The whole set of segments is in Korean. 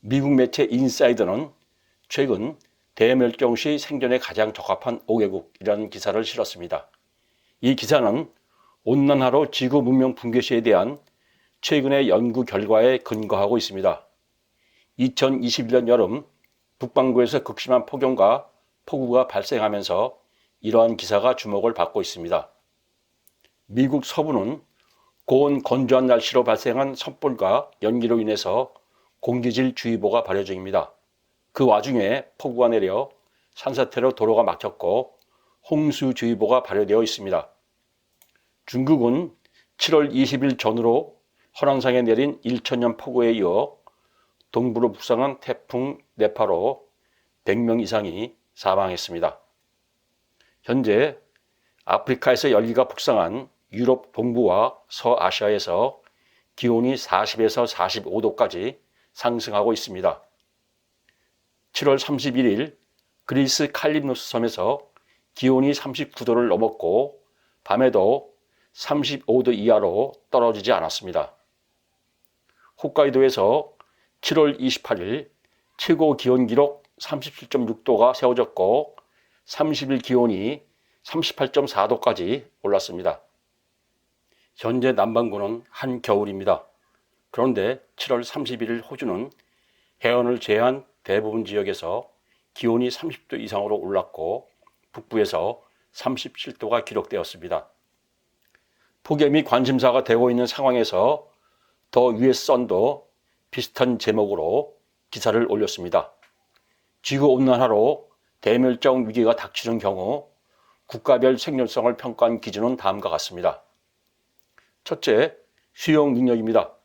미국 매체 인사이더는 최근 대멸종 시 생존에 가장 적합한 5개국이라는 기사를 실었습니다. 이 기사는 온난화로 지구 문명 붕괴 시에 대한 최근의 연구 결과에 근거하고 있습니다. 2021년 여름 북반구에서 극심한 폭염과 폭우가 발생하면서 이러한 기사가 주목을 받고 있습니다. 미국 서부는 고온 건조한 날씨로 발생한 산불과 연기로 인해서 공기질 주의보가 발효 중입니다. 그 와중에 폭우가 내려 산사태로 도로가 막혔고 홍수주의보가 발효되어 있습니다. 중국은 7월 20일 전후로 허랑상에 내린 1천년 폭우에 이어 동부로 북상한 태풍 네파로 100명 이상이 사망했습니다. 현재 아프리카에서 열기가 북상한 유럽 동부와 서아시아에서 기온이 40에서 45도까지 상승하고 있습니다. 7월 31일 그리스 칼림노스 섬에서 기온이 39도를 넘었고 밤에도 35도 이하로 떨어지지 않았습니다. 홋카이도에서 7월 28일 최고 기온 기록 37.6도가 세워졌고 30일 기온이 38.4도까지 올랐습니다. 현재 남반구는 한겨울입니다. 그런데 7월 31일 호주는 해안을 제한 대부분 지역에서 기온이 30도 이상으로 올랐고 북부에서 37도가 기록되었습니다. 폭염이 관심사가 되고 있는 상황에서 더 US 선도 비슷한 제목으로 기사를 올렸습니다. 지구 온난화로 대멸종 위기가 닥치는 경우 국가별 생존성을 평가한 기준은 다음과 같습니다. 첫째, 수용 능력입니다.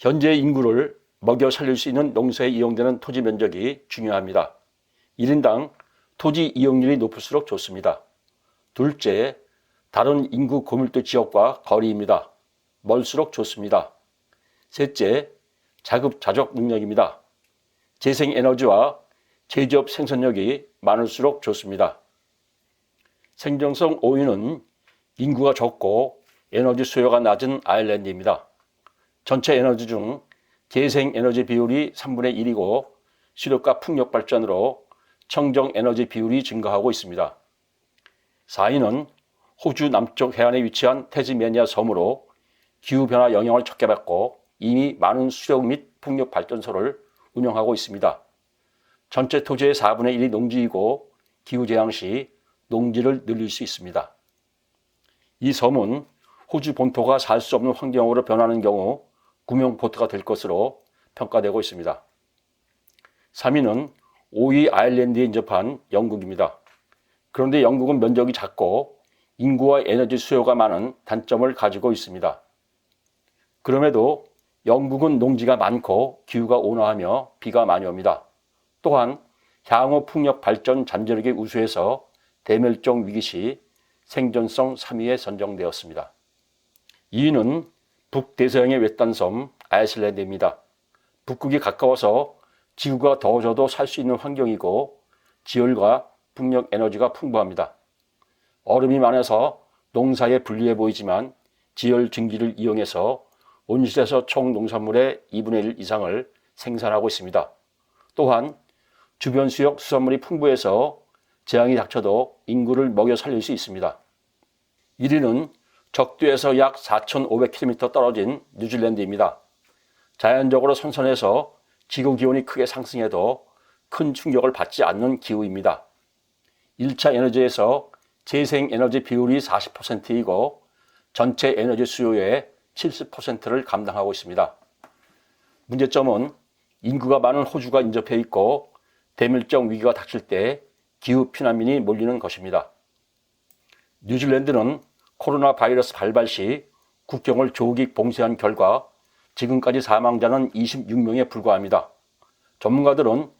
현재 인구를 먹여 살릴 수 있는 농사에 이용되는 토지 면적이 중요합니다. 1인당 토지 이용률이 높을수록 좋습니다. 둘째, 다른 인구 고밀도 지역과 거리입니다. 멀수록 좋습니다. 셋째, 자급자족 능력입니다. 재생에너지와 제조업 생산력이 많을수록 좋습니다. 생존성 5위는 인구가 적고 에너지 수요가 낮은 아일랜드입니다. 전체 에너지 중 재생 에너지 비율이 3분의 1이고 수력과 풍력 발전으로 청정 에너지 비율이 증가하고 있습니다. 4위는 호주 남쪽 해안에 위치한 테즈메니아 섬으로 기후변화 영향을 적게 받고 이미 많은 수력 및 풍력 발전소를 운영하고 있습니다. 전체 토지의 4분의 1이 농지이고 기후재앙 시 농지를 늘릴 수 있습니다. 이 섬은 호주 본토가 살 수 없는 환경으로 변하는 경우 구명포트가 될 것으로 평가되고 있습니다. 3위는 5위 아일랜드에 인접한 영국입니다. 그런데 영국은 면적이 작고 인구와 에너지 수요가 많은 단점을 가지고 있습니다. 그럼에도 영국은 농지가 많고 기후가 온화하며 비가 많이 옵니다. 또한 향후 풍력 발전 잠재력이 우수해서 대멸종 위기 시 생존성 3위에 선정되었습니다. 2위는 북대서양의 외딴 섬 아이슬란드입니다. 북극이 가까워서 지구가 더워져도 살 수 있는 환경이고 지열과 풍력 에너지가 풍부합니다. 얼음이 많아서 농사에 불리해 보이지만 지열 증기를 이용해서 온실에서 총 농산물의 2분의 1 이상을 생산하고 있습니다. 또한 주변 수역 수산물이 풍부해서 재앙이 닥쳐도 인구를 먹여 살릴 수 있습니다. 1위는 적도에서 약 4,500km 떨어진 뉴질랜드입니다. 자연적으로 선선해서 지구 기온이 크게 상승해도 큰 충격을 받지 않는 기후입니다. 1차 에너지에서 재생 에너지 비율이 40%이고 전체 에너지 수요의 70%를 감당하고 있습니다. 문제점은 인구가 많은 호주가 인접해 있고 대멸종 위기가 닥칠 때 기후 피난민이 몰리는 것입니다. 뉴질랜드는 코로나 바이러스 발발 시 국경을 조기 봉쇄한 결과 지금까지 사망자는 26명에 불과합니다. 전문가들은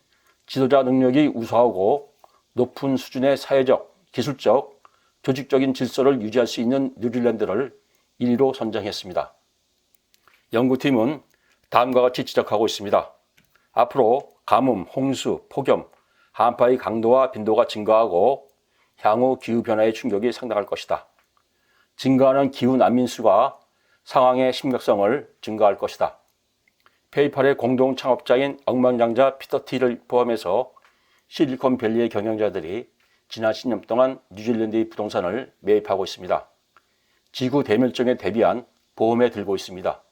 지도자 능력이 우수하고 높은 수준의 사회적, 기술적, 조직적인 질서를 유지할 수 있는 뉴질랜드를 1위로 선정했습니다. 연구팀은 다음과 같이 지적하고 있습니다. 앞으로 가뭄, 홍수, 폭염, 한파의 강도와 빈도가 증가하고 향후 기후변화의 충격이 상당할 것이다. 증가하는 기후 난민 수가 상황의 심각성을 증가할 것이다. 페이팔의 공동 창업자인 억만장자 피터 티를 포함해서 실리콘밸리의 경영자들이 지난 10년 동안 뉴질랜드의 부동산을 매입하고 있습니다. 지구 대멸종에 대비한 보험에 들고 있습니다.